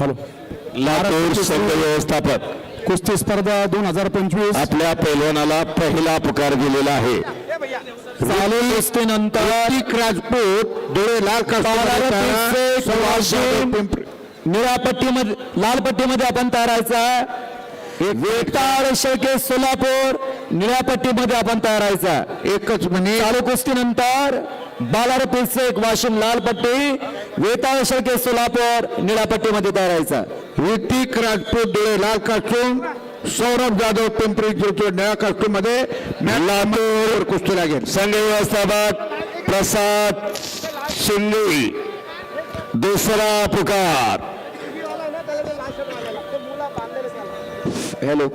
Hello Latur संघ व्यवस्थापक. कुस्ती स्पर्धा दोन हजार पंचवीस. आपल्या पैलवानाला पहिला पुकार दिलेला आहे. कुस्तीनंतर राजपूत धुळे लाल निळ्या पट्टीमध्ये लाल पट्टीमध्ये आपण तयारायचा वेताळ शेळके सोलापूर निळ्या पट्टीमध्ये आपण तयारायचा. एकच म्हणजे चालू कुस्तीनंतर बालार एक वाशिम लाल पट्टी वेताळ शेळके सोलापूर निळ्या पट्टीमध्ये तयारायचा. ऋतिक राजपूत डोळे लाल कास्टूम सौरभ जाधव पिंपरी चिंचवड निळ्या कास्टूममध्ये लातूर. कुस्ती लागेल. संघ व्यवस्थापक प्रसाद शिंदे. दुसरा पुकार. हॅलो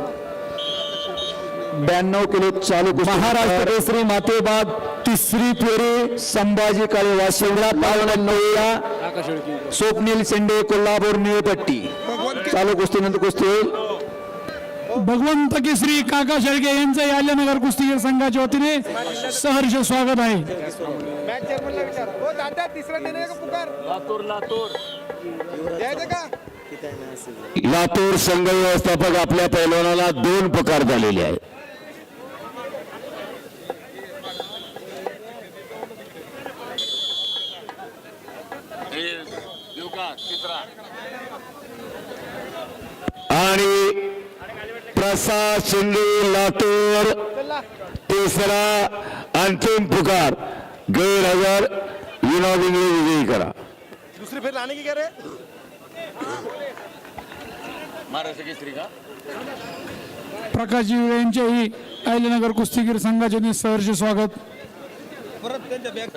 ब्याण्णव किलो चालू महाराष्ट्र केसरी मातेबाग तिसरी फेरी संभाजी काळे वाशिंद्रा पावण्या स्वप्नील शेंडे कोल्हापूर निळपट्टी. चालू कुस्तीनंतर कुस्ती. होईल भगवंत केसरी काका शेळके यांचं याल्यानगर कुस्तीगीर संघाच्या वतीने सहर्ष स्वागत आहे. लातूर संघ व्यवस्थापक आपल्या पैलवानाला दोन पुकार झालेले आहेत. आणि प्रसाद शिंदे लातूर तिसरा अंतिम पुकार. गैरहजर विनोद इंगळे विजयी करा. दुसरी फेर लाने की क्या रे प्रकाशजी यांच्याही याल्यानगर कुस्तीगीर वतीने सहर्ष स्वागत. परत त्यांच्या बॅग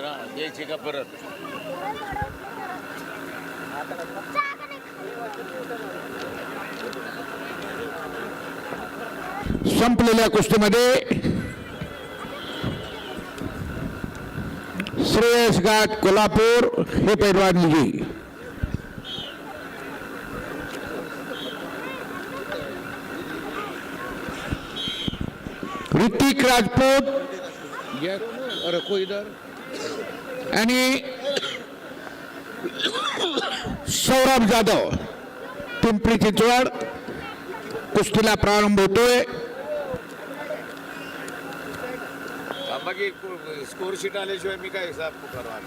संपलेल्या कुस्तीमध्ये श्रेयस घाट कोल्हापूर हे पैलवान विजयी ऋतिक राजपूत. आणि सौरभ जाधव. पिंपरी चिंचवड कुस्तीला प्रारंभ होतोय. स्कोर शीट आल्याशिवाय मी काय हिसाब पुकारवा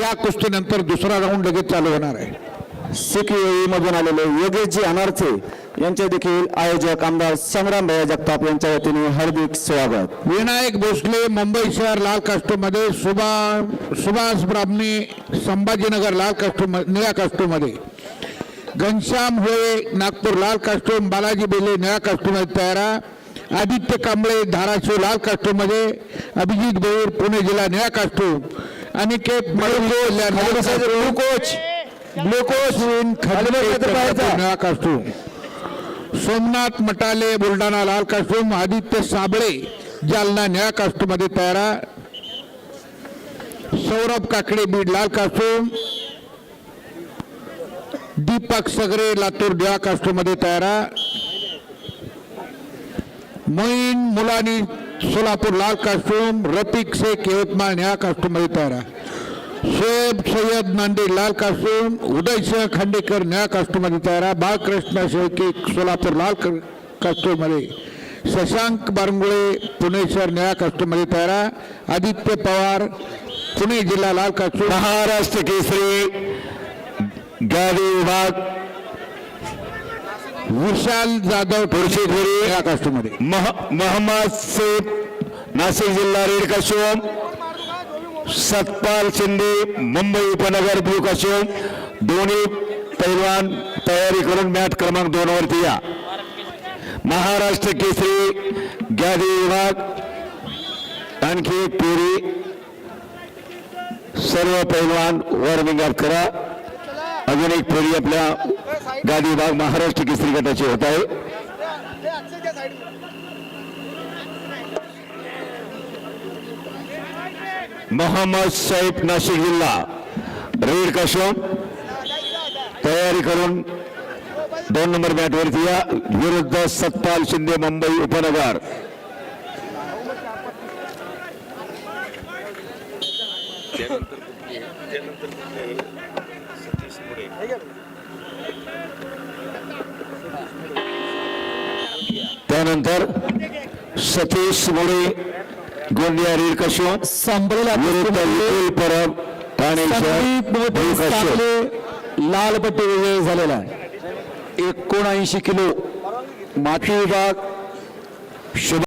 या कुस्तीनंतर दुसरा राऊंड लगेच चालू होणार आहे. सिख मधून आलेले योगेशजी अनारचे यांचे देखील आयोजक आमदार संग्राम भैया जगताप यांच्या वतीने हार्दिक स्वागत. विनायक भोसले मुंबई शहर लाल कास्टोमध्ये सुभा सुभाष ब्राह्मणे संभाजीनगर लाल कास्टो निळ्या कास्टोमध्ये. घनश्याम होळे नागपूर लाल कास्टोम बालाजी बेले निळ्या कास्टोमध्ये तयारा आदित्य कांबळे धाराशिव लाल कास्टोमध्ये अभिजित भोईर पुणे जिल्हा निळ्या कास्टोम अनिकेत ग्लुकोच ग्लुकोज. निळा कास्टूम सोमनाथ मटाले बुलढाणा लाल कास्टूम आदित्य साबळे जालना निळ्या कास्टूममध्ये तयारा सौरभ काकडे बीड लाल कास्टूम दीपक सगरे लातूर निळ्या कास्टूममध्ये तयारा मोईन मुलानी सोलापूर लाल कास्टूम रफिक शेख यवतमाळ ह्या कास्टूम तयार आहे. शोएब सय्यद नांदे लाल कास्टूम उदयसिंह खांडेकर निळ्या कास्टूममध्ये आहे. बाळकृष्ण शेळके सोलापूर लाल कास्टूममध्ये शशांक बारंगुळे पुणे शहर निळ्या कास्टूममध्ये आहे. आदित्य पवार पुणे जिल्हा लाल कास्टूम महाराष्ट्र केसरी गाडी विभाग विशाल जाधव थोडी निळ्या कास्टूममध्ये मोहम्मद सेफ़ नाशिक जिल्हा रेड कास्टूम सतपाल शिंदे मुंबई उपनगर ब्लू कास्टूम दोन्ही पैलवान तयारी करून मॅच क्रमांक दोन वरती या. महाराष्ट्र केसरी गादी विभाग आणखी एक फेरी. सर्व पैलवान वॉर्मिंग अप करा. अजून एक फेरी आपल्या गादी विभाग महाराष्ट्र केसरी गटाची होत आहे. मोहम्मद सैफ नाशिक जिल्हा. रेड काशोम तयारी करून दोन नंबर बॅटवरती या. विरुद्ध सत्पाल शिंदे मुंबई उपनगर. त्यानंतर? सतीश मुळे गोंदिया रीड कशो संपलेल्या विरुद्ध विपुल परब ठाणे लाल पट्टी विजयी झालेला आहे एकोणऐंशी किलो माती विभाग शुभ